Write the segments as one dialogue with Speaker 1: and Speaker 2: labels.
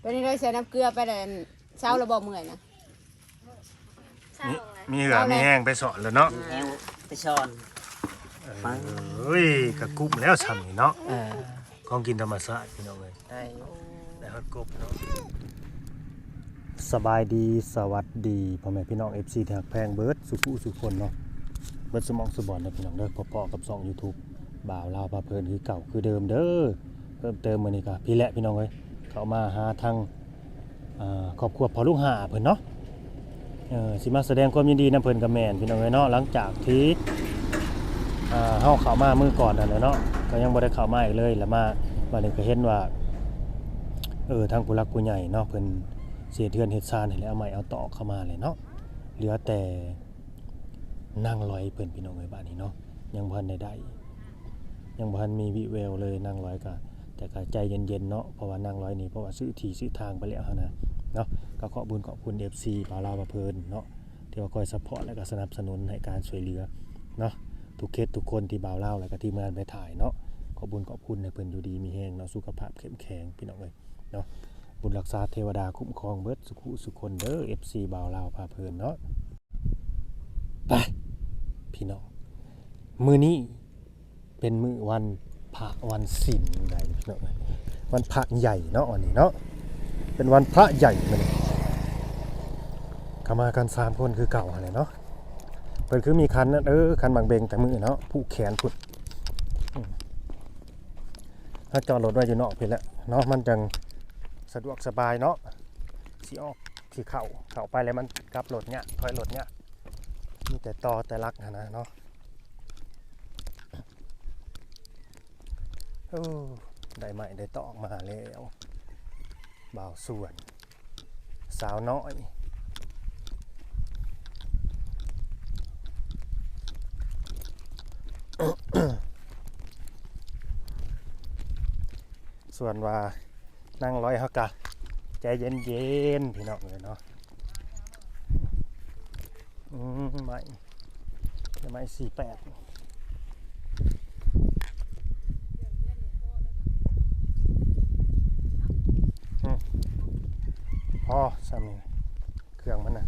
Speaker 1: เป็นได้ใส่น้ำเกลือไปแต่เช้าระบบเมื่อยนะ
Speaker 2: มีมีเหลือมีแห้งไปสอนแล้วเนาะ
Speaker 3: แนวไปช้อน
Speaker 2: เฮ้ยกระกุบแล้วทำนี่เนาะ
Speaker 3: เออ
Speaker 2: ของกินธรรมชาติพี่น้องเลย
Speaker 3: ได้อยู่
Speaker 2: ได้ฮอดกบเนาะสบายดีสวัสดีพ่อแม่พี่น้อง FC ที่ฮักแพงเบิร์ดสุขุสุคนเนาะเบิร์ดสมองสุบอนนะพี่น้องเด้อพอๆกับช่อง YouTube บ่าวลาวพาเพลินคือเก่าคือเดิมเด้อ เพิ่มเติมมือนี้ก็พี่แหละพี่น้องเอ้ยเข้ามาหาทางครอบครัวพอลูกหาเพิ่นเนาะสิมาแสดงความยินดีนํเพิ่นกับแมนพี่น้องเอ้ยเนาะหลังจากที่อ่าเฮาเข้ามามือก่อนนั่นแหละเนาะก็ยังบ่ได้เข้ามาอีกเลยแล้วมาบัดนี้ก็เห็นว่าเออทางผู้รักผู้ใหญ่เนาะเพิ่นเสียเทือนเฮ็ดซานให้แล้วเอาใหม่เอาต่อเข้ามาเลยเนาะเหลือแต่นั่งลอยเพิ่นพี่น้องเอ้ยบ้านนี้เนาะยังบ่ทันได้ได้ยังบ่ทันมีวิแววเลยนั่งลอยก็ แต่ก็ใจเย็นๆเนาะเพราะว่านั่งลอยนี่เพราะว่าซื้อที่ซื้อทางไปแล้วนะเนาะก็ขอบุญขอบคุณ FC ปาลาวประเพลินเนาะที่ว่าคอยซัพพอร์ตและก็สนับสนุนให้การช่วยเหลือเนาะทุกเคสทุกคนที่บ่าวเล่าแล้วก็ทีมงานไปถ่ายเนาะขอบุญขอบคุณให้เพิ่นอยู่ดีมีแรงเนาะสุขภาพเข้มแข็งพี่น้องเอ้ยบุญรักษาเทวดาคุ้มครองเบิดสุขุสุขคนเด้อ FC บ่าวลาวพาเพลินเนาะไปพี่น้องมือนี้เป็นมือวัน พระวันศีลใดพี่น้องวันพระใหญ่เนาะวันนี้เนาะเป็นวันพระใหญ่มันเขามากันสามคนคือเก่าอะไรเนาะเปิดคือมีคันนะเออคันบางเบงแต่มือเนาะผู้แขนพุดถ้าจอดรถไว้อยู่นอกพี่แหละเนาะมันจังสะดวกสบายเนาะสีออกที่เข่าเข่าไปแล้วมันกลับรถเนี่ยถอยรถเนี่ยมีแต่ตอแต่ลักนะนะเนาะ โอ้ได้ใหม่ได้ตอออกมาแล้วบ่าวส่วน สาวน้อยส่วนว่านั่งร้อยเขากะใจเย็นเย็นๆพี่น้องเลยเนาะอืมไม่ไม่สี่แปด อสามีเครื่องมันนะ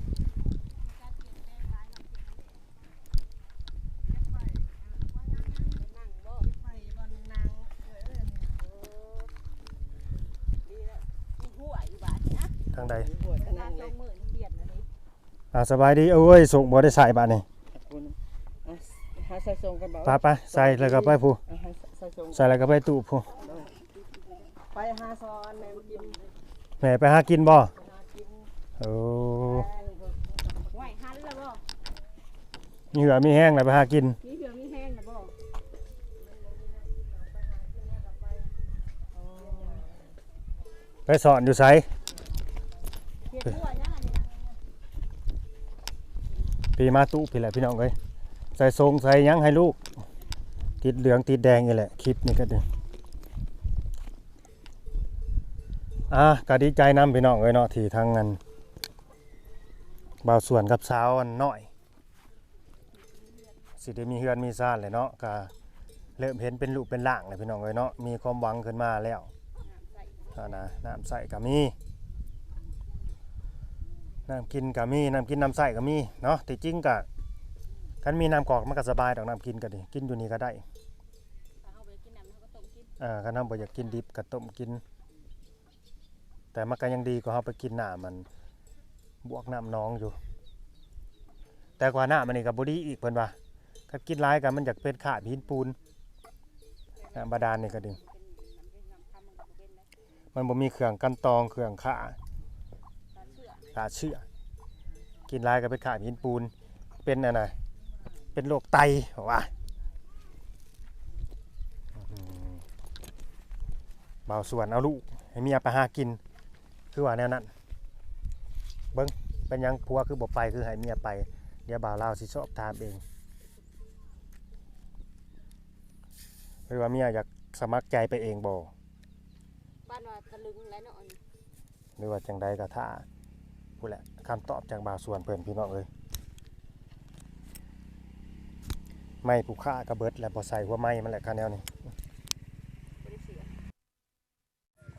Speaker 2: ทางใดอ่าสบายดีเอ้ยส่งบ่ได้ใส่บาทนี่
Speaker 3: คุณอะหาใส่ทรงกันบ่
Speaker 2: ไปไปใส่แล้วก็ไปผู้
Speaker 3: อะหาใส่ทรง
Speaker 2: ใส่แล้วก็ไปตู้ผู้
Speaker 3: ไปหาซอนแม่กิน
Speaker 2: แม่ไปหากินบ่ โอ้
Speaker 1: ไหวหันแล้วบ่
Speaker 2: มีเหือมีแห้งแล้วไปหากิน
Speaker 1: มีเหือมีแห้งแล้วบ่
Speaker 2: ไปสอนอยู่ไส
Speaker 1: เฮ็ดหัวยังอันนี้นะ
Speaker 2: พี่มาตู้พี่แหละพี่น้องเอ้ยใส่ทรงใส่หยังให้ลูก ติดเหลืองติดแดงนี่แหละคลิปนี้ก็ดีอะก็ดีใจนำพี่น้องเอ้ยเนาะที่ทางนั้น บ่าวส่วนกับสาวอันน้อย สิได้มีเฮือนมีซ่านเลยเนาะก็เริ่มเห็นเป็นรูปเป็นร่างเลยพี่น้องเอ้ยเนาะมีความหวังขึ้นมาแล้วนะน้ำใส่ก็มีน้ำกินก็มีน้ำกินน้ำใส่ก็มีเนาะที่จริงก็คันมีน้ำกอกมันก็สบายดอกน้ำกินก็ดีกินอยู่นี่ก็ได้
Speaker 1: เอาไปกินน้ำเขาก็ต้มกิน
Speaker 2: อ่าคันน้ำบ่อยากกินดิบก็ต้มกิน แต่มันก็ยังดีกว่าเฮาไปกินหน้ำมัน บวกน้ำน้องอยู่ แต่กว่าหน้ำมันนี่ก็บ่ดีอีกเพิ่นว่าถ้ากินหลายกันมันอยากเป็นขาดหินปูนน้ำบาดาลนี่ก็ดีมันบ่มีเครื่องกันตองเครื่องฆ่าฆ่าเชื้อกินหลายก็เป็นขาดหินปูน เป็นอันน่ะเป็นโรคไตว่าเบาส่วนเอาลูกให้เมียไปหากิน คือว่าแนวนั้น เบิ้งเป็นหยังผัวคือบ่ไปคือให้เมียไป เดี๋ยวบ่าวลาวสิสอบถามเองหรือว่าเมียอยากสมัครใจไปเองบ่
Speaker 1: บ้านว่าตะลึงแล้วเนาะอันนี้
Speaker 2: หรือว่าจังใดก็ท่าผู้นแหละคำตอบจากบ่าวส่วนเพิ่นพี่น้องเอ้ยไม่ผู้ฆ่ากระเบิดและบ่ใส่หัวไม้มันแหละค่ะแนวนี้
Speaker 1: บ่ได้เสีย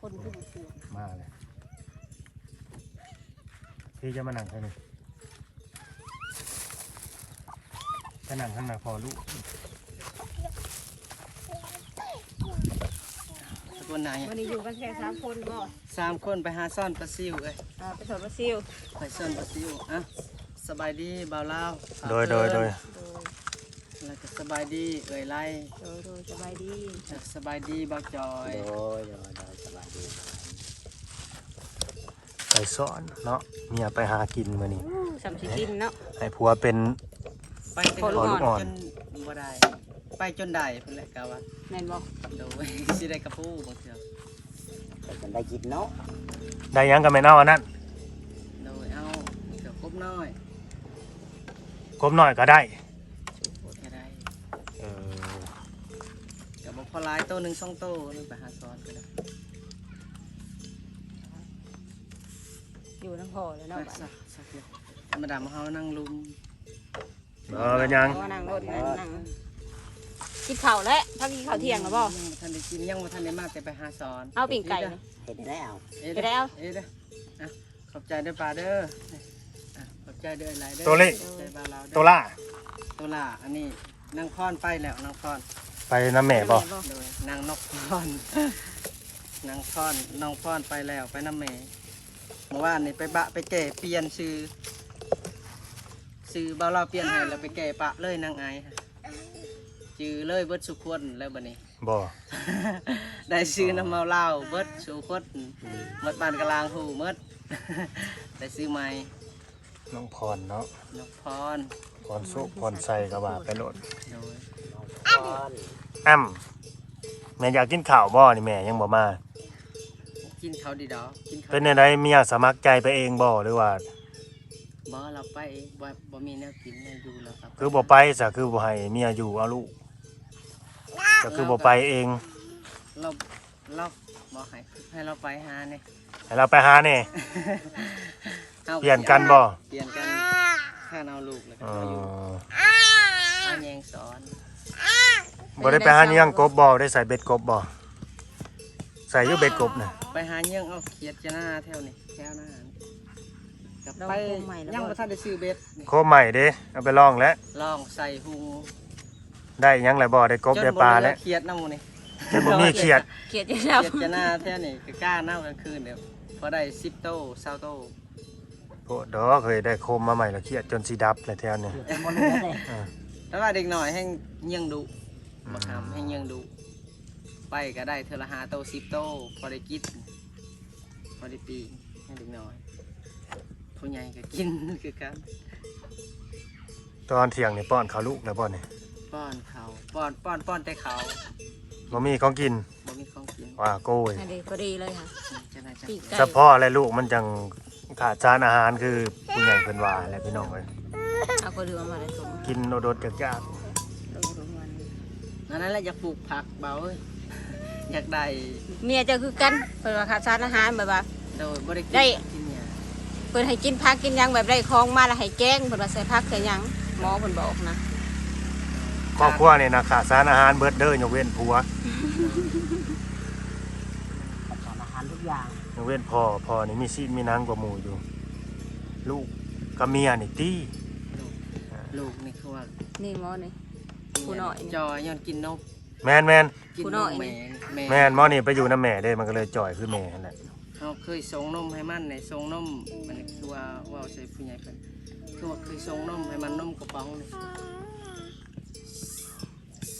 Speaker 1: คคนที่บ่เชื่อ
Speaker 2: มาเลย พี่จะมานั่งใช่ไหมจะนั่งข้างหน้าพอลูก
Speaker 3: ตะกวนไหน
Speaker 1: วันนี้อยู่กันแค่สามคนบ่
Speaker 3: สามคนไปหาซ่อนปลาซิวเอ้ย
Speaker 1: อ่าไปสอนมาซิล
Speaker 3: ไปซ่อนปลาซิวอะสบายดีบ่าวลาว
Speaker 2: โดยโดยโดย
Speaker 1: โดย
Speaker 3: แล้วก็สบายดีเอ่ยไล่
Speaker 1: โดยโดยสบายดี
Speaker 3: แล้วสบายดีบ่าวจอย
Speaker 2: ไป สอนเนาะเมียไปหากินมานี่
Speaker 1: อู้สำสิกินเนาะ
Speaker 2: ให้ผัวเป็น
Speaker 3: ไปแต่
Speaker 1: ขอลูกอ่อน
Speaker 3: จนบ่ได้ ไปจนได้เพิ่นแหละกะว่า
Speaker 1: แม่นบ่
Speaker 3: โดย สิได้กระปูบ่เทื่อ
Speaker 4: กันได้กินเนาะ
Speaker 2: ได้หยังกันไม่เน่าอันนั้น
Speaker 3: โดยเอาเกือบครบน้อย
Speaker 2: กบหน่อยก็ได้
Speaker 3: แค่ได้
Speaker 2: เออ
Speaker 3: เดี๋ยวบอกพอหลายโตวหนึ่งสองโตวนึงไปหาซ้อนก็ได้
Speaker 1: อยู่ทั้งพ่อเลย
Speaker 3: ไป
Speaker 1: เนาะบัด
Speaker 3: สักสักเดียวมาดามเฮานั่งลุม
Speaker 2: เออเป็นหยัง
Speaker 1: เพราะว่านั่งรถนั่งนั่งกินข้าวแล้วพักกินข้าวเที่ยงแล้วบ่
Speaker 3: ยังบ่ทันได้กินยังบ่ทันได้มากแต่ไปหาซ้อน
Speaker 1: เอาปิ่งไก่
Speaker 3: เด้อ
Speaker 1: นี่
Speaker 4: เห็นได้เอา
Speaker 3: เอ้ย
Speaker 1: ไปแล้ว
Speaker 3: เอ้ยเด้ออะขอบใจเด้อปลาเด้ออะขอบใจเด้อหลายเด้อ
Speaker 2: ตัวเล็ก
Speaker 3: ขอบใจปลาเราเด้อ
Speaker 2: ตัวล่า
Speaker 3: ตัวล่าอันนี้นางพรไปแล้วนางพร
Speaker 2: ไปน้ำแม่บ่
Speaker 3: โดยนางนกพรนางพรน้องพรไปแล้วไปน้ำแม่เมื่อวานนี่ไปบะไปแก่เปลี่ยนชื่อชื่อเบาเราเปลี่ยนให้แล้วไปแก่ปะเลยนางไอฮะจือเลยเบิดสุขคนแล้วบัดนี้
Speaker 2: บ่
Speaker 3: ได้ซื้อน้ำเมาเหล้าเบิดสุขคนหมดบานกลางหูหมดได้ซื้อใหม่
Speaker 2: น้องพรเนาะ
Speaker 3: นกพร
Speaker 2: พรสุพรใส่กระบะไปโหลด
Speaker 3: โดย
Speaker 4: ก้อน
Speaker 2: อ้ำแม่อยากกินข้าวบ่นี่แม่ยังบ่มา
Speaker 3: กินเขาวดีดอกกินเขาว
Speaker 2: เป็นไดเมียสมัครใจไปเองบ่หรือว่า
Speaker 3: บ่เราไปเองบ่บ่มีแนวกินแนวอยู่แล้วครับ
Speaker 2: คือบ่ไปซะคือบ่ให้เมียอยู่เอาลูกก็คือบ่ไปเอง
Speaker 3: เราเราบ่ให้ให้เราไปหาเนี่ย
Speaker 2: ให้เราไปหาแน่
Speaker 3: อา
Speaker 2: เปลี่ยนกันบ่
Speaker 3: เปลี่ยนกันข้าเอาลูกแล้วก็
Speaker 2: เอ
Speaker 3: เอาอยู่
Speaker 2: อ
Speaker 3: ข้าแยงสอน
Speaker 2: บ่ได้ไปหาเลี้ยงกบบ่ได้ใส่เบ็ดกบบ่ใส่อยู่เบ็ดกบน่ะ
Speaker 3: ไปหาเยื่องเอาเขียดจะหน้าแถวนี่แถวหน้านี่กลับไป
Speaker 1: เราโคมใหม่แล้ว
Speaker 3: ยัง
Speaker 1: บ่
Speaker 3: บ่ทันได้ซื้อเบ็ดนี่
Speaker 2: โคมใหม่เด้เอาไปลองแล้ว
Speaker 3: ลองใส่หุง
Speaker 2: ได้หยังแล้วบ่ได้กบได้ปลาแล้ว
Speaker 3: เขียดน้ำหมูนี่
Speaker 2: จนบ่มีเขียด
Speaker 1: เกลียดอยู่แล้ว
Speaker 3: เขียดจะหน้าแถวนี่ก็กล้าน้ำกลางคืนเดี๋ยวพอได้10โต20โต
Speaker 2: โพดดอกเคยได้โคมมาใหม่แล้วเขียดจนสิดับเลยแถวนี้
Speaker 4: หมดเลยเลย
Speaker 3: แต่ว่าเด็กหน่อยให้เยี่ยงดุมาทำให้เยี่ยงดุไปก็ได้เทอละหาโตสิบโตพอได้กินพ อได้ปีให้เด็กหน่อยผู้ใหญ่ก็กินคือกัน
Speaker 2: ตอนเที่ยงนี่ป้อนข้าวลูกแล้วบ่นี่
Speaker 3: ป้อนเขาป้อนป้อนป้อนแต่เขา
Speaker 2: บ่มีของกิน
Speaker 3: บ่มีของกิน
Speaker 2: ว่าโก้ย
Speaker 1: อันนี้พอดีเลยค่ะ
Speaker 3: จะน่าจะ
Speaker 1: ปีกไก่
Speaker 2: เฉพาะอะไรลูกมันจังขาดสารอาหารคือผู้ใหญ่เพิ่นว่าแหละพี่น้องเอ้ย
Speaker 1: เอาก็เรือมาเลยสม
Speaker 2: กินโดดๆยาก
Speaker 1: ลงลงมัน
Speaker 3: นั่นแหละอยากปลูกผักเบาเอ้ยอยากได้
Speaker 1: เมียเจะคือกันเพิ่นว่าขาดสารอาหารแบบว่า
Speaker 3: โดยบ่ได้กิน
Speaker 1: ได้
Speaker 3: กินเนี่ย
Speaker 1: เพิ่นให้กินผักกินหยังแบบได้ของมาแล้วให้แกงเพิ่นว่าใส่ผักใส่หยังหมอเพิ่นบอกนะ
Speaker 2: ๆครอบครัวนี่นะขาดสารอาหารเบิดเด้อยกเว้นผัว
Speaker 4: สารอาหารทุกอย่าง
Speaker 2: ยกเว้นพ่อพ่อนี่มีชีพมีนางกว่าหมู่อยู่ ลูกกับเมียนี่ตี้
Speaker 3: ลูกนี่คือว่า
Speaker 1: นี่หมอนี่ ผู้น้อยนี่
Speaker 3: จอยย้อนกินนม
Speaker 2: แม่นแม่น
Speaker 3: กิน
Speaker 1: ผู้
Speaker 3: น
Speaker 1: น้อ
Speaker 3: ม
Speaker 1: ย
Speaker 3: แม่
Speaker 1: นี่
Speaker 3: แม่
Speaker 2: แม่นหมอนี่ไปอยู่น้ำแม่เด้มันก็เลยจ่อยคือแม่นั่นแหละ
Speaker 3: เขาเคยส่งนมให้มันในส่งนมมันคือว่าว่าใส่ผู้ใหญ่เป็นคือว่าเคยส่งนมให้มันนมกระป๋องนี่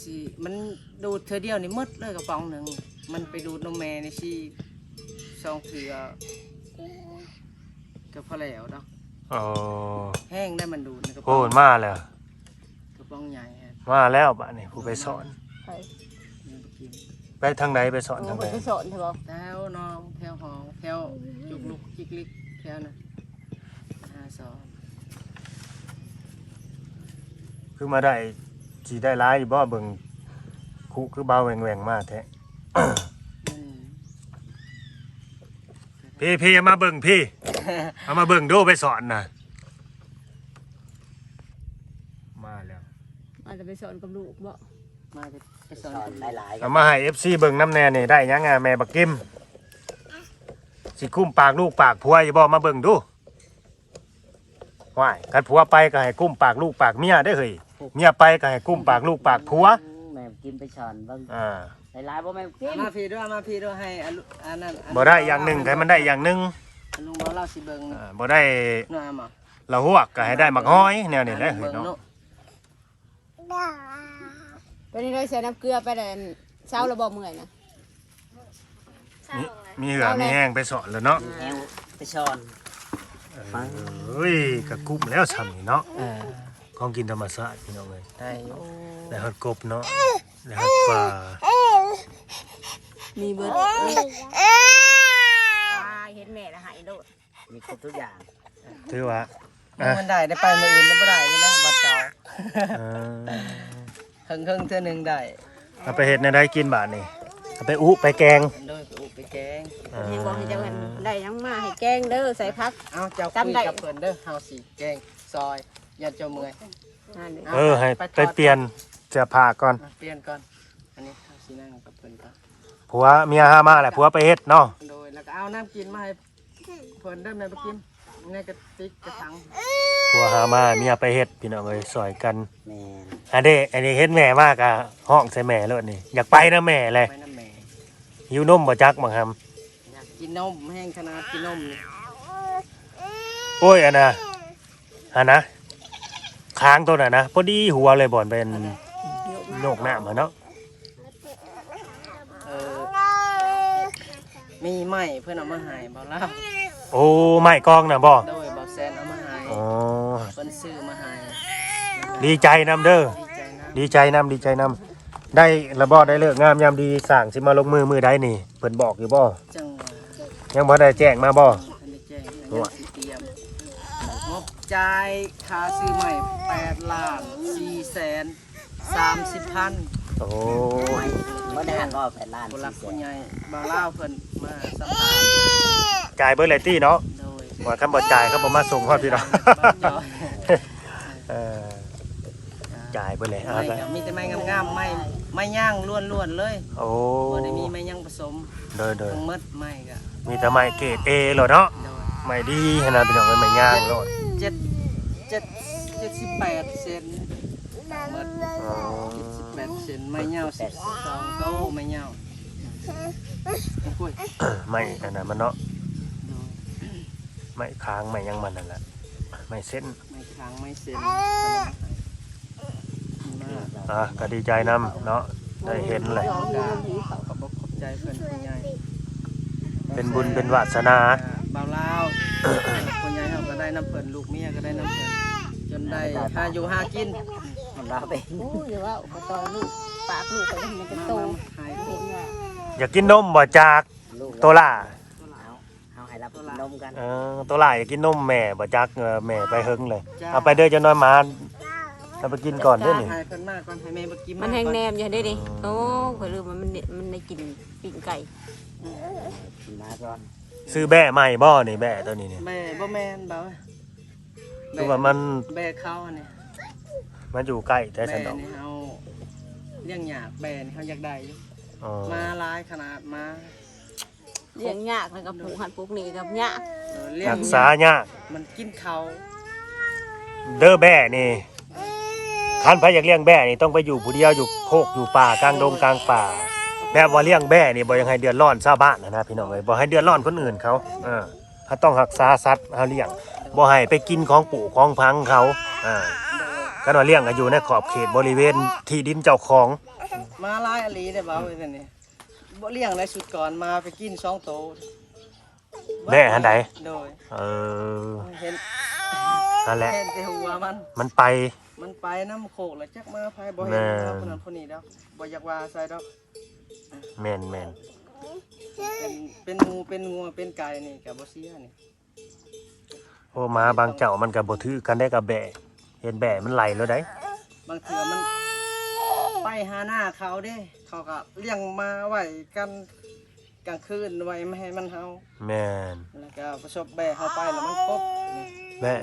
Speaker 3: สิมันดูดเธอเดียวนี่หมดเลยกระป๋องหนึ่งมันไปดูดนมแม่นี่สิสองเถือก็พอแล้วเนาะ
Speaker 2: อ๋อ
Speaker 3: แห้งได้มันดูดในกระ
Speaker 2: โห
Speaker 3: ป๋อง
Speaker 2: นมาแล้ว
Speaker 3: กระป๋องใหญ่ฮะ
Speaker 2: มาแล้วบัดนี้ผู้ไปสอน
Speaker 1: ไป
Speaker 3: ยังบ่กิน
Speaker 2: ไปทางไหนไปสอน
Speaker 1: โอ้
Speaker 2: ทางไห
Speaker 1: เพิ่
Speaker 2: น
Speaker 1: นไปสอนใช่บ่
Speaker 3: แถวน้องแถวหองแถวจุกลุกจิกลิกแถวนะหาสอง
Speaker 2: คือมาได้สิได้ร้ายอยู่บ่เบิ่งคุคือเบาแหว่งๆมาแท้
Speaker 3: มัน
Speaker 2: พี่พี่เอามาเบิ่งพี่ เอามาเบิ่งดูไปสอนน่ะมาแล้ว
Speaker 1: อาจจะไปสอนกับลูกบ่
Speaker 3: มาจะไปสอน
Speaker 4: สอน
Speaker 3: คน
Speaker 4: หลายๆกั
Speaker 2: เอา
Speaker 4: น
Speaker 2: มาให้ FC เบิ่งน้ำแน่นี่ได้ยังไงแม่บักกิมสิคุ้มปากลูกปากผัวอย่าบ่มาเบิ่งดูว้ายคันผัวไปก็ให้กุ้มปากลูกปากเมียได้อเฮ้ยเมียไปก็ให้กุ้มปากลูกปากผัว
Speaker 4: แม่กินไปช้อนเบิ่ง
Speaker 2: อ่า
Speaker 4: หลายๆบ่แม่กิน
Speaker 3: มาพี่ด้วยมาพี่ด้วยให้อันลุอันนั้นอัน
Speaker 2: บ่ได้อย่างหนึ่งให้มันได้อย่างหนึ่ง
Speaker 3: อันลุงบอกเล่าสิเบิ่ง
Speaker 2: อ่าบ่ได้
Speaker 3: หน่อยมา
Speaker 2: ละหวกก็ให้ได้หมักห้อยแนวนี้แหละเฮ้
Speaker 3: เบิ่
Speaker 2: ย
Speaker 3: ง
Speaker 2: เนาะ
Speaker 3: เนาะ
Speaker 1: ตั วนี้เราใส่น้ำเกลือไปแต่เช้าเราบอกเมื่อยนะ
Speaker 2: มีมีเหือมีแห้งไปสอนแล้วเนาะ
Speaker 4: แอวไปช้อน
Speaker 2: เฮ้ยกะกุ้มแล้วซ้ำนี่เนาะ
Speaker 3: เออ
Speaker 2: ของกินธรรมชาติพี่น้องเอ้ย
Speaker 3: ได้อยู่
Speaker 2: ได้ฮอดกบเนาะได้ฮอดปลา
Speaker 1: มีเบิร์ดเห็นแม่ละหายโดด
Speaker 4: มีครบทุกอย่าง
Speaker 2: ถือว่า
Speaker 3: มันได้ได้ไปมื้ออื่นบ่ได้นี่นะบัดเก่า
Speaker 2: เออ
Speaker 3: เฮิงๆเทื่อหนึงได้
Speaker 2: เอาไปเฮ็ดในได้กินบาดนี่เอาไปอุไปแกง
Speaker 3: โดยไปอุไปแกง
Speaker 2: อ่า
Speaker 1: ยังบอกให้เจ้าเห็นได้ยังมาให้แกงเด้อใส่พัก
Speaker 3: เอาเจ้าคุย
Speaker 1: จำได้
Speaker 3: กับเพิ่นเด้อเฮาสิแกงซอยอย่าเจ้าเมื่อย
Speaker 1: นั่นเด้อ
Speaker 2: เออให้ไปเปลี่ยนเสื้อผ้าก่อน
Speaker 3: อะเปลี่ยนก่อนอันนี้เฮาสินั่งกับเพิ่นก่อน
Speaker 2: ผัวเมียหามาแหละผัวไปเฮ็ดเนาะ
Speaker 3: โดยแล้วก็เอาน้ำกินมาให้เพิ่นได้แม่ไปกิน ในกระติกกระถัง
Speaker 2: ผัวหามาเมียไปเฮ็ดพี่น้องเอ้ยซอยกัน
Speaker 4: แม่น
Speaker 2: อันนี้อันนี้เฮ็ดแม่มากอะห้องใส่แม่เลยนี่อยากไปนะแม่เลย
Speaker 3: ไว้น้ำแม่
Speaker 2: หิวนมบ่จักบังค
Speaker 3: อยากกินนมแห้งขนาดกินนมนี่ำ
Speaker 2: โอ้ยอันน่ะอันนะค้างตัวน่ะนะพอดีหัวเลยบ่อนเป็นโยกหน้ามาเนาะ
Speaker 3: เออมีไม้เพิ่นเอามาให้บ่เล่า
Speaker 2: โอ้ไม่กองน่ะบ่
Speaker 3: โดยบ่แซนเอามาให้
Speaker 2: อ๋อ
Speaker 3: เพิ่นซื้อมาให้
Speaker 2: ดีใจนำเด้อ
Speaker 3: ดีใจนะ
Speaker 2: ดีใจนำดีใจนำได้ระบอได้เลิกงามยามดีสั่งสิมาลงมือมือได้นี่เพิ่นบอกอยู่บ่
Speaker 3: จังหวะ
Speaker 2: ยังบ่ได้แจ้งมาบ่
Speaker 3: อันนี้แจ้งอันนี้สิเตรียมงบจ่ายค่าซื้อใหม่8ล้าน4แสน30พัน
Speaker 2: โอ้
Speaker 4: บ่ได้หันบ่แผ่นล้าน
Speaker 3: ผู้หลัก
Speaker 4: สี่
Speaker 3: ผู้
Speaker 4: แสน
Speaker 3: ใหญ่บ่าวลาวเพิ่นมาสัมภาษณ์
Speaker 2: จ่ายเบิดเลยตี้เนาะ
Speaker 3: โดย
Speaker 2: ว่าคำบ่จ่ายเขาบ่มาส่งฮอดพี่เนาะ
Speaker 3: บ้านจอย
Speaker 2: เออจ่ายเบิดเลยอะ
Speaker 3: ไม่ครับมีแต่ไม้งามๆไม้ไม้ย่างล้วนๆเลย
Speaker 2: โอ้
Speaker 3: บ่ได้มีไม้ย่างผสม
Speaker 2: เด้อเด้อ
Speaker 3: ทั้งหมดไม้ก็
Speaker 2: มีแต่ไม้เกรด A โลดเนาะ
Speaker 3: โดย
Speaker 2: ไม้ดีขนาดพี่น้องเอ้ยไม้ย่างโลด
Speaker 3: เจ็ดเจ็ดเจ็ดสิบแปดเซนหมด
Speaker 2: อ๋อ
Speaker 3: เจ็ดสิบแปดเซนไม้ยาวสิบสองโตไม้ยาวโอ้ย
Speaker 2: ไม้อันนั้นมันเนาะ
Speaker 3: โดย
Speaker 2: ไม้ค้างไม้ยังมันนั่นแหละไม้เส้น
Speaker 3: ไม้ค้างไม้เซนมาก
Speaker 2: อะก็ดีใจนํเนาะได้เห็นเลย
Speaker 3: ขอบอกขอบใจเพื่อนผู้ใหญ่
Speaker 2: เป็นบุญเป็นวาสนา
Speaker 3: บ่าวลาวผู้ใหญ่เขาก็ได้น้ำเพิ่นลูกเมียก็ได้น้ำเพิ่นจนได้หาอยู่หากิน
Speaker 4: มันเราไป
Speaker 1: โอ้ยเดี๋ยวว่าอุปกรณ์ลูกปากลูกไปมันจะ
Speaker 3: มา
Speaker 1: โต
Speaker 3: หาย
Speaker 1: เห็นว่า
Speaker 2: อยากกินนมบ่จาก
Speaker 4: ลูก
Speaker 2: โตล่า
Speaker 4: เอาเอาให้ รับนมกัน
Speaker 2: เออโตล่าอยากกินนมแม่บ่จักเออแม่ไปเฮิงเลย เอาไปเด้อจะน้อยหมาเอาไปกินก่อนเด้อนี่
Speaker 3: หายเพิ่นมากก่อนให้แม่มากิน
Speaker 1: มันแห้งแนมอยู่ได้ดิโอ้ข่อยลืมว่ามันมันได้กินปิ้งไก่
Speaker 4: กินมาก่อน
Speaker 2: ซื้อแบ่ใหม่บ่นี่แบ่ตัวนี้นี่
Speaker 3: แม่บ่แม่นบ่าว
Speaker 2: คือว่ามัน
Speaker 3: แม่เขาอันนี้
Speaker 2: มันอยู่ใกล้แต่
Speaker 3: แม่
Speaker 2: ฉันดอก
Speaker 3: นี่เฮาเลี้ยงหยากแม่นี่เขาอยากได้อยู่
Speaker 2: อ๋อ
Speaker 3: มาหลายขนาดมา
Speaker 1: เลี้ยงยากแล้วก็ปลูกหันปลูกนี่กับยาก
Speaker 3: เออเลี้ยง
Speaker 2: รักษายาก
Speaker 3: มันกินเขา
Speaker 2: เด้อแบ่นี่คันพอยากเลี้ยงแบ่นี่ต้องไปอยู่ผู้เดียวอยู่โคกอยู่ป่ากลางดงกลางป่า แบบว่าเลี้ยงแบ่นี่บ่อยังให้เดือดร้อนชาวบ้านนะนะพี่น้องเอ้ยบ่ให้เดือดร้อนคนอื่นเขาอ่าถ้าต้องรักษาสัตว์เฮาเลี้ยงบ่ให้ไปกินของปู่ของพังเขาอ่าก็ว่าเลี้ยงก็อยู่ในขอบเขตบริเวณที่ดินเจ้าของ
Speaker 3: มาหลายอหลีได้บ่าวไอ้นั่นนี่ บ่เลี้ยงได้สุดก่อนมาไปกินสองโต
Speaker 2: แบ่อันใด
Speaker 3: โดย
Speaker 2: เออ
Speaker 3: เห็น
Speaker 2: นั่นแหละ
Speaker 3: เห็นแต่หัวมัน
Speaker 2: มันไป
Speaker 3: มันไปน้ำโขกแล้วจักมาภายบ่
Speaker 2: แม่
Speaker 3: เห็นเขาคนนั้นคนนี้ดอกบ่อยากว่าใส่ดอก
Speaker 2: แม่นแม่น
Speaker 3: เป็นเป็นงูเป็นงัวเป็นไก่นี่ก็บ่เสียนี่
Speaker 2: โอ้หมาบางเจ้ามันก็บ่ถือกันได้กับแบ่เห็นแบ่มันไหลแล้วได้
Speaker 3: บางเถื่อมัน ไปหาหน้าเขาเด้ เขาก็เลี้ยงมาไว้กันกลางคืนไว้ไม่ให้มันเฮา
Speaker 2: แม่น
Speaker 3: แล้วก็ประสบแบะเข้าไปแล้วมันครบนี่
Speaker 2: แบ่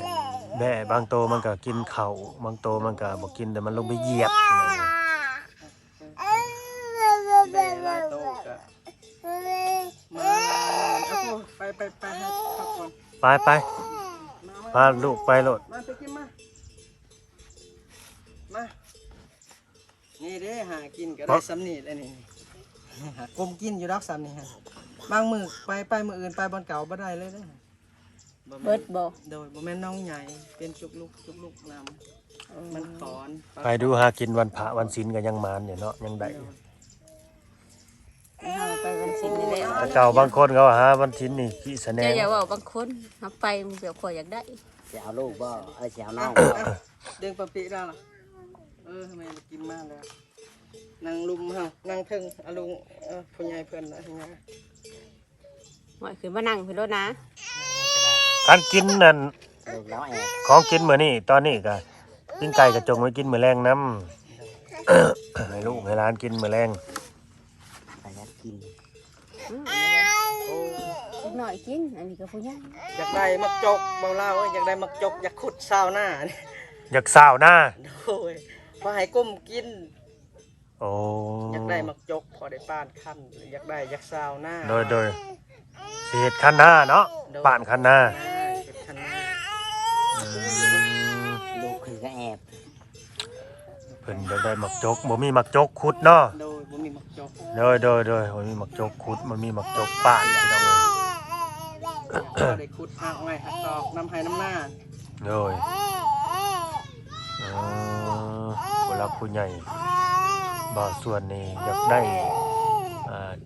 Speaker 2: แบ่บางโตมันก็กินเข่าวบางโตมันก็บ่กินแต่มันลงไปเหยียบ
Speaker 3: แบะหลายโตก็มาหลายเอาพูดไปไปไปให้พักก่อน
Speaker 2: ไปไป
Speaker 3: มา
Speaker 2: พาลูกไปโลด
Speaker 3: มาไป กินก็ได้สำนีเลยนี่หากลมกินอยู่ดอกสำนี่ฮะบางมือไปไปมืออื่นไปบอนเก่าบ่ได้เลยเด้อบ่แม่น
Speaker 1: เบิดบ่
Speaker 3: โดยบ่แม่นน้องใหญ่เป็นจุกลุกจุกลุกนำมันขอน
Speaker 2: ไปดูหากินวันพระวันศีลก็ยังมานอยู่เนาะยังได้อยู่
Speaker 1: เฮาไปวันศิลนี่แหละ
Speaker 2: แต่เก่าบางคนเขาว่าหาวันศีลนี่ขี้แสน
Speaker 1: จะ
Speaker 2: ง
Speaker 1: อย่าเว่าบางคนเฮาไปมันเดี๋ยวข่อยอยากได้
Speaker 4: เสียเอาลูกบ่เออเสียเอาน้อง
Speaker 3: เดินปะปิได้ล่ะเออทำไมมันกินมา เฮานั่งเทึงอาลุงเออผู้ใหญ่เพิ่นน่ะเห็นไหม
Speaker 1: หอยขึ้นมานั่งพี่รถนะ
Speaker 2: การกินนั่น
Speaker 4: ลูกแล้วแอบ
Speaker 2: ของกินมื้อนี้ตอนนี้ก็ปิ้งไก่กระจงไว้กินมื้อแรงน้ำให้ลูกให้หลานกินมื้อแรง
Speaker 4: ไปยัดกิน
Speaker 3: โอ้
Speaker 1: อีกหน่อยกิน อันนี้ก็ผู้ใหญ่
Speaker 3: อยากได้มักจกเบาเล่าเอ้ยอยากได้มักจกอยากขุดซาวหน้านี่
Speaker 2: อยากสาวหน้า
Speaker 3: โอ้ยพอให้ก้มกิน
Speaker 2: โอ้
Speaker 3: อยากได้มักจกพอได้ป้านขั้นอยากได้อยากซาวหน้า
Speaker 2: โดยโดยสิเฮ็ดคันหน้าเนาะป่านคันหน้า
Speaker 3: อ่าเก็บคันหน้า
Speaker 2: อืม
Speaker 4: ลูกคือก็แอบ
Speaker 2: เพิ่นอยากได้หมักจกบ่มีหมักจกขุดเนาะ
Speaker 3: โดยบ่มีมักจก
Speaker 2: โดยโดยโดยบ่มีหมักจกขุดมันมีหมักจกป่านพี่น้องเอ้ย
Speaker 3: พอได้ขุดหักไว้หักตอกน้ำให้น้ำหน้า
Speaker 2: โดยเออผู้รักผู้ใหญ่ บาวส่วนนี้อยากได้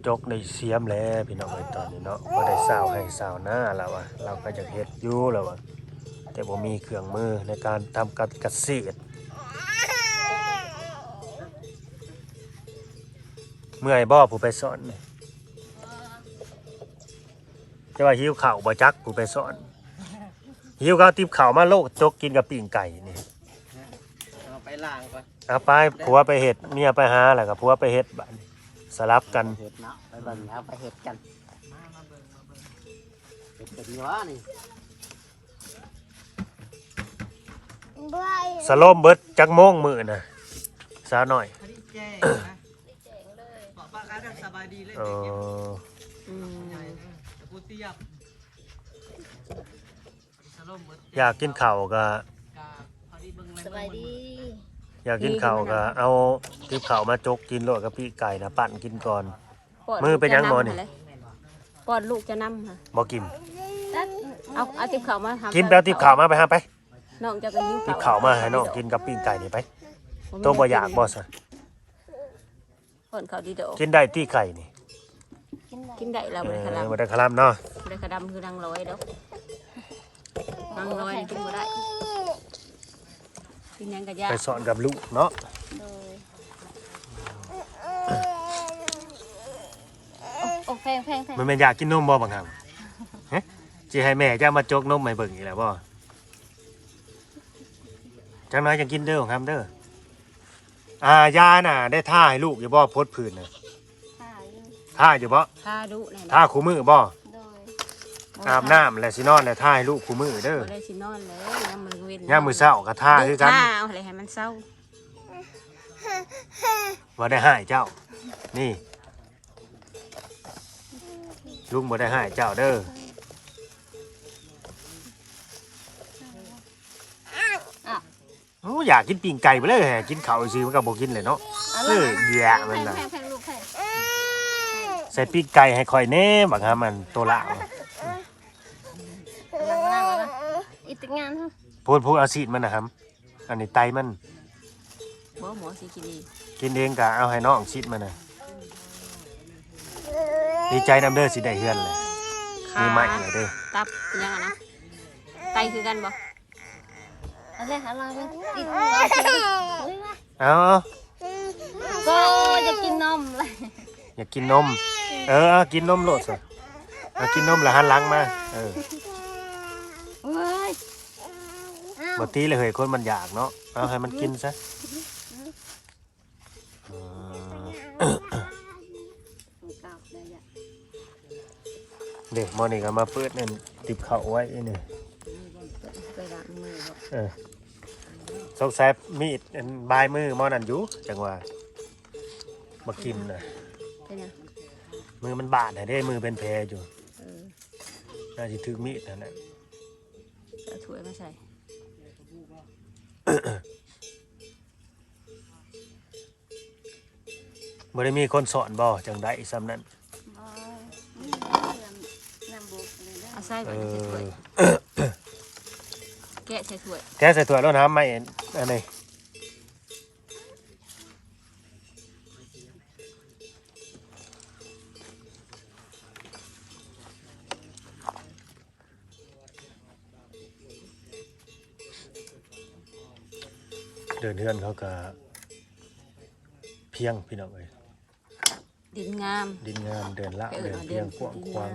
Speaker 2: จกในเสียมแล้วพี่น้องเอ้ยตอนนี้เนาะบ่ได้สาวให้สาวหน้าแล้วว่ะเราก็อยากเฮ็ดอยู่แล้วว่ะแต่บ่มีเครื่องมือในการทำการเกษตรเมื่อยบ่ผู้ไปสอนนี่แต่ว่าหิวข้าวบ่จักผู้ไปสอนหิวข้าวติบข้าวมาโลกจกกินกับปิ้งไก่นี่
Speaker 3: เอาไปล้างก่อน
Speaker 2: เอาไปผัวไปเห็ดเมียไปหาแล้วก็ผัวไปเห็ดบัดนี้สลับกัน
Speaker 4: เห็ดเนาะไปเบิ่งแล้วไปเห็ดกันเห็ดเป็นอยัวนี่
Speaker 2: สโลมเบิดจักโมงมือนะสาวหน่อย
Speaker 3: พอดีแจ้งนะบอกป้ากันสบายดีเลย
Speaker 2: เอ
Speaker 3: เด็กเก็บ
Speaker 2: อ
Speaker 1: อืม
Speaker 3: ใหญ่ตะกูเตียบสโลมหมด
Speaker 2: อยากกินข้าวก็
Speaker 3: กาพอดีเบิ่งเลย
Speaker 1: สบายดี
Speaker 2: อยากกินข้าวก็เอาติบข้าวมาจกกินโลดกับพี่ไก่นะปั่นกินก่อน
Speaker 1: ป้
Speaker 2: มือเป็นยังหมอนี่
Speaker 1: ป้อนลูกจะนำค่ะ
Speaker 2: บ่กิน
Speaker 1: เอาเอาติบข้าวมาทำ
Speaker 2: กินแป๊บติบข้าวมาไปหาไป
Speaker 1: น้องจะก็หิว
Speaker 2: ติบข้าวมาให้น้องกินกับปิ้งไก่นี่ไปตัวบ่อยากบ่ซะ
Speaker 1: ป้อนข้าวดีเด้อ
Speaker 2: กินได้ที่ไก่นี่
Speaker 1: กินได้แล้ว
Speaker 2: เอ
Speaker 1: บ่ได้ขะ
Speaker 2: อ
Speaker 1: ลำ
Speaker 2: บ่ได้คลำเนาะ
Speaker 1: บ่ได้ขะดำคือนางร้อยเด้อนางร้อยนี่กินบ่ได้ กินหยังก็ยาก
Speaker 2: ไปสอนกับลูกเนาะ
Speaker 1: โอ้แพงแพงแพง
Speaker 2: มันแม่นอยากกินนมบ่บางครั้งฮะสิให้แม่จะมาจกนมให้เบิ่งอีกแล้วบ่จังน้อยจังกินเด้อของคำเด้ออ่ายาน่ะ ได้ท่าให้ลูกอยู่บ่พดผื่นน่ะท่าอยู่บ่
Speaker 1: ค่าดุแน่
Speaker 2: ท่าคู่มือบ่
Speaker 1: โดย
Speaker 2: อาบน้ำแล้วสินอนแล้วท่าให้ลูกคู่มือเด้อ
Speaker 1: บ่ได้สินอนเลยยามมื้อเว้น
Speaker 2: ยามมื้อเช้าก็ท่าคือกัน
Speaker 1: ท่าเอาอะไรให้มันเศร้า
Speaker 2: บ่ได้ให้เจ้า นี่ ลุงบ่ได้ให้เจ้าเด้อโอ้อยากกินปิ้งไก่ไปเลยแหะกินข้าวซื่อมันก็บ่กินเลยเนาะเออแย่มันน่ะ
Speaker 1: แพงแพงลูกแพง
Speaker 2: ใส่ปิ้งไก่ให้ข่อยแน่บักฮะมันตัวละ
Speaker 1: อีตึกงานฮะ
Speaker 2: พูดพูดเอาซีดมันนะครับ อันนี้ไตมัน
Speaker 1: บ่หมอสิกินดี
Speaker 2: กินเองกะเอาให้น้องซีดมันน่ะดีใจนำเด้อสิได้เฮือนเลยมีใหม่เลยเด้อ
Speaker 1: ตับเป็นยังไงนะไตคือกันบ่
Speaker 5: อะไรหาเราไปกินนม
Speaker 2: เอา
Speaker 5: ก็จะกินนมเลย
Speaker 2: อยากกินนม เออเอากินนมโลดสิเอากินนมแล้วหันหลังมา เออ
Speaker 5: เว้ยอ้าว
Speaker 2: บ่ตีเลยเฮ้ยคนมันอยากเนาะเอาให้มันกินซะเออเด็กมอนี่ก็มาเปิดนั่นติบเข่าไว้นี่
Speaker 1: ไปล้างมือบ่
Speaker 2: เออสงสัยมีดอันบายมือหมอนั่นอยู่จังว่ามากินน่ะ
Speaker 1: เป็นยัง
Speaker 2: มือมันบาดน่ะเด้มือเป็นแผลอยู่
Speaker 1: เออ
Speaker 2: น่าสิถึกมีดนั่นแหละ
Speaker 1: เอาถ้วยมาใส่
Speaker 2: บ่ได้มีคนสอนบ่จังได๋ซ้ำนั้น
Speaker 5: อ๋อนี่น้ำบุกเลยนะ
Speaker 1: เอาใส่
Speaker 2: เอ
Speaker 1: ไว้ในถ้วย
Speaker 2: อ
Speaker 1: แกะใส่ถ้วย
Speaker 2: แกใส่ถ้วยแล้วน้ำไม่อันนี้ เดินเฮือนเขาก็เพียงพี่น้องเอ้ย
Speaker 1: ดินงาม
Speaker 2: ดินงามเดินละ
Speaker 1: เออ
Speaker 2: เดิน
Speaker 1: เอา
Speaker 2: เพียงกว้าง
Speaker 1: ดิน
Speaker 2: ขวาง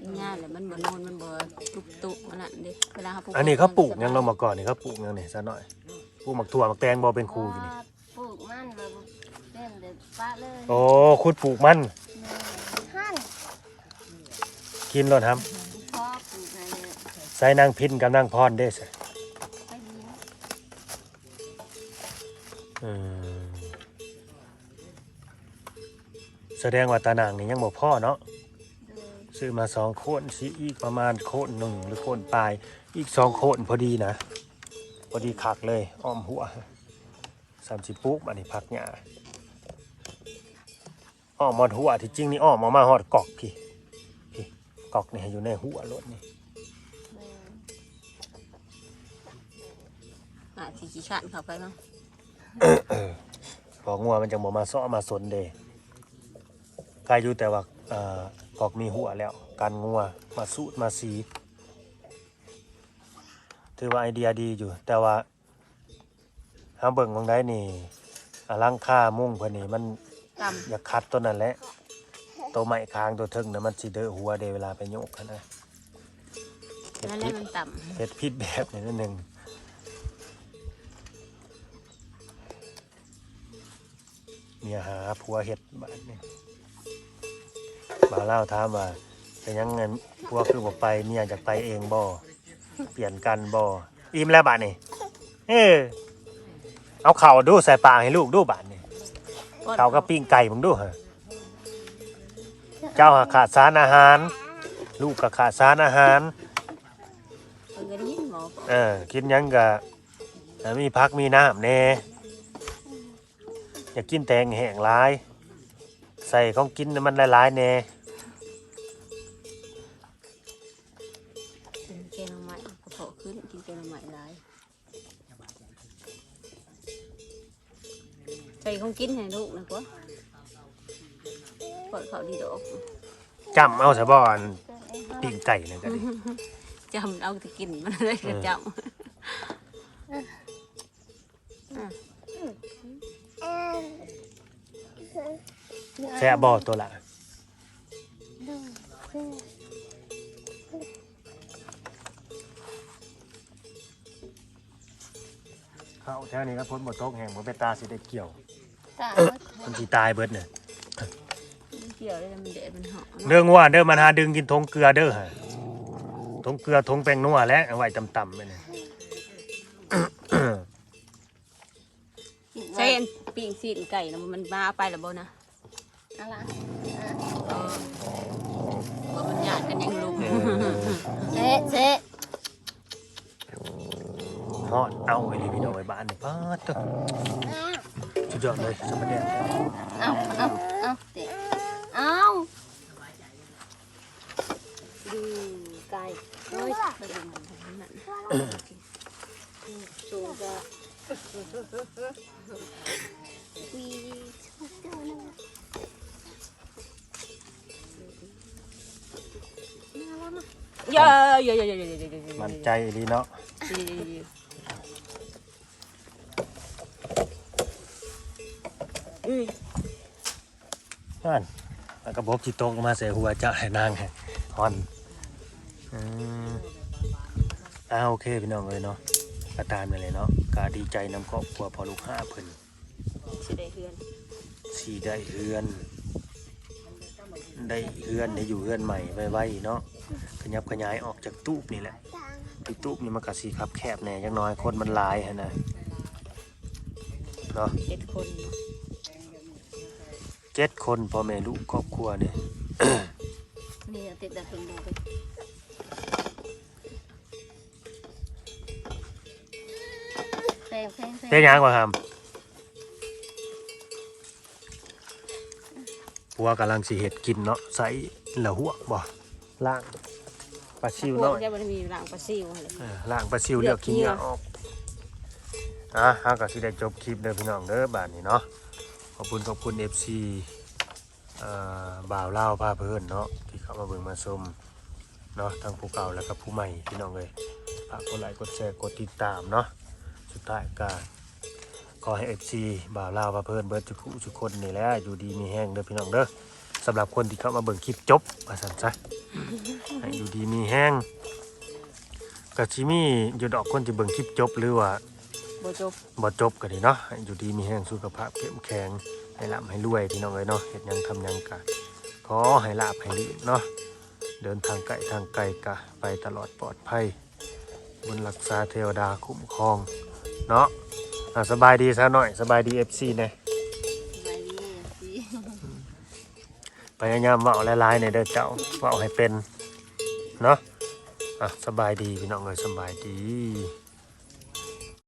Speaker 1: ดินงามแล้วมันบ่โนนมันบ่ตุบตุมันนั่นเด้เวลาเขาปลูก
Speaker 2: อันนี้เขาปลูกหยังเรามาก่อนนี่เขาปลูกหยังนี่ซะหน่อยปลูกหมักถั่วหมักแตงบ่เป็นครูอยู่นี่
Speaker 5: ปลูกมันแบบเป็นเด็ดป้าเลย
Speaker 2: โอ้คุดปลูกมัน
Speaker 5: หั่น
Speaker 2: กินรถครับ
Speaker 5: พ่อปลูกอะไรเนี่ย
Speaker 2: ใส่นางพินกับนางพรเด้ส แสดงว่าตานางนี่ยังบ่พ่อเนาะ
Speaker 5: เดิน
Speaker 2: ซื้อมาสองโคนสิอีกประมาณโคนหนึ่งหรือโคนปลาย อีกสองโคนพอดีนะ พอดีคักเลยอ้อมหัวสามสิบปุ๊กอันนี้พักหญ้าอ้อมหมดหัวที่จริงนี่อ้อมออกมาหอดกอกพี่พี่กอกนี่ให้อยู่ในหัวรถนี่
Speaker 5: เดิน
Speaker 1: อะสิขี้ขานเข้าไปมั้ง
Speaker 2: พองัวมันจะบ่มาซ้อมาสนเดกายอยู่แต่ว่าเอ่อกอกมีหัวแล้ว การงัวมาสูดมาสีถือว่าไอเดียดีอยู่ แต่ว่าหาเบิ่งบางได้นี่อลังค่ามุ่งเพิ่นนี่มัน
Speaker 1: ต่
Speaker 2: อยากคัดตัวนั้นแหละตัวไม้ค้างตัวเทึงน่ะมันสิเดอะหัวเดเวลาไปโยกหั้นนะำเฮ็ด
Speaker 1: นั่นแห
Speaker 2: ผิ
Speaker 1: ละ
Speaker 2: ด
Speaker 1: มันต่ำ
Speaker 2: เฮ็ดผิดแบบนี้นิดนึง เมียหาผัวเฮ็ดบ้านนี่บ่าวเล่าถามว่าเป็นยังไงผัวคือบ่ไปเมียอยากไปเองบ่เปลี่ยนกันบ่อิ่มแล้วบาดนี่เออเอาเข่าวดูใส่ปากให้ลูกดูบาดนี่เขาก็ปิ้งไก่มึงดูฮะเจ้าหาขาดสารอาหาร ลูกก็ขาดสารอาหาร
Speaker 1: เพิ่นก็ได้ยินหมอบอก
Speaker 2: เออกินหยังก็มีพักมีน้ำแน่ อยากกินแตงแห้งหลาย ใส่ของกินมันหลายๆแน่
Speaker 1: กินแกงหน่อไม้กระเพาะขึ้นกินแกงหน่อไม้หลายใส่ของกินให้ลูกนะกว่าปล่อยเขาดีดอก
Speaker 2: จำเอาสะบอนปิ้งไก่นั่นก็ดิ
Speaker 1: จำเอาที่กินมันเลยก็จ
Speaker 2: แซ่บบ่ตัวละเข้าแค่นี้ก็พ้นหมดตกแห่งบ่เป็นตาสิได้เกี่ยว
Speaker 5: ตา
Speaker 2: มันสิตายเบิดเนี่ยำ
Speaker 1: เกี่ยวเลยมันเด็ดมันเหาะ
Speaker 2: เรื่องว่าเด้อมันหาดึงกินทงเกลือเด้อฮะทงเกลือทงแป้งนัวและเอาไว้ต่ำๆไปเนี่ย
Speaker 1: ใช่อันปิ้งซีนไก่นะมันมาเอาไปแล้วบ่นะ
Speaker 5: อะไร
Speaker 1: เออว่ามันหยาดกันยังลุม
Speaker 5: เจ๊เจ๊
Speaker 2: ฮอดเอาไอ้นี่พี่น้องไว้บ้านนี่ป้าดเด้อสุดยอดเลยสมเด็จ
Speaker 5: เอาเอาเอาเจ๊เอาดูไก่โอ้ย
Speaker 1: ไปดูมันทำนั่น
Speaker 5: สูงจะ
Speaker 1: ยยยยย
Speaker 2: มันใจดีเนาะ
Speaker 1: ฮั่
Speaker 2: นแล้วก็บอกที่ตกมาเสียหัวจะให้นางให้ฮอนอืมอ้าโอเคพี่น้องเลยเนาะกระตามไปเลยเนาะกาดีใจนำครอบครัวพอลูกห้าเพิ่น
Speaker 1: สีได้เฮือน
Speaker 2: สีได้เฮือน ได้เฮือนได้อยู่เฮือนใหม่ไว้ๆเนาะ ยับขยายออกจากตู้นี่แหละที่ตู้นี่มันก็สีคับแคบแหน่ยังน้อยคนมันหลายฮะนะเนาะ
Speaker 1: เจ็ดคน
Speaker 2: เจ็ดคนพ่อแม่ลูกครอบครัวเนี่ย
Speaker 5: นี่เต็ติดดับเป็นดูไปแพงแพงแพง
Speaker 2: เฮ็ดหยังกว่าครับผัวกำลังสิเฮ็ดกินเนาะใส่ละหัวกบ่ล่าง ปลาซิว
Speaker 1: พว
Speaker 2: น้
Speaker 1: ก
Speaker 2: อย
Speaker 1: จะบ่ได้มีหลังปลาซิวหั่นแหละ
Speaker 2: เออล่างปลาซิวเลือกขี้เหงื่อออกอะเฮาก็สิได้จบคลิปเด้อพี่น้องเด้อบาดนี้เนาะขอบคุณขอบคุณ FC เอ่อบ่าวเล่าวพาเพิ่นเนาะที่เข้ามาเบิ่งมาชมเนาะทั้งผู้เก่าแล้วก็ผู้ใหม่พี่น้องเลยฝากกดไลค์กดแชร์กดติดตามเนาะสุดท้ายก็ขอให้ FC บ่าวเล่าวพาเพิ่นเบิดทุกผู้ทุกคนนี่แหละอยู่ดีมีแห้งเด้อพี่น้องเด้อ สำหรับคนที่เข้ามาเบิ่งคลิปจบว่าซั่นซะให้อยู่ดีมีแห้งก็สิมีอยู่ดอกคนที่เบิ่งคลิปจบหรือว่า
Speaker 1: บ่จบ
Speaker 2: บ่จบก็ดีเนาะให้อยู่ดีมีแห้งสุขภาพเข้มแข็งให้ร่ำให้รวยพี่น้องเอ้ยเนาะเฮ็ดหยังทำหยังกะขอให้ลาบให้ลื่นเนาะเดินทางไกลทางไกลกะไปตลอดปลอดภัยบุญรักษาเทวดาคุ้มครองเนาะอะสบายดีซะหน่อยสบายดี FC แน่
Speaker 5: ไพ
Speaker 2: ยายามเว้าหลายๆในเด้อเจ้าเว้าให้เป็นเนาะอะสบายดีพี่น้องเอ้ยสบายดี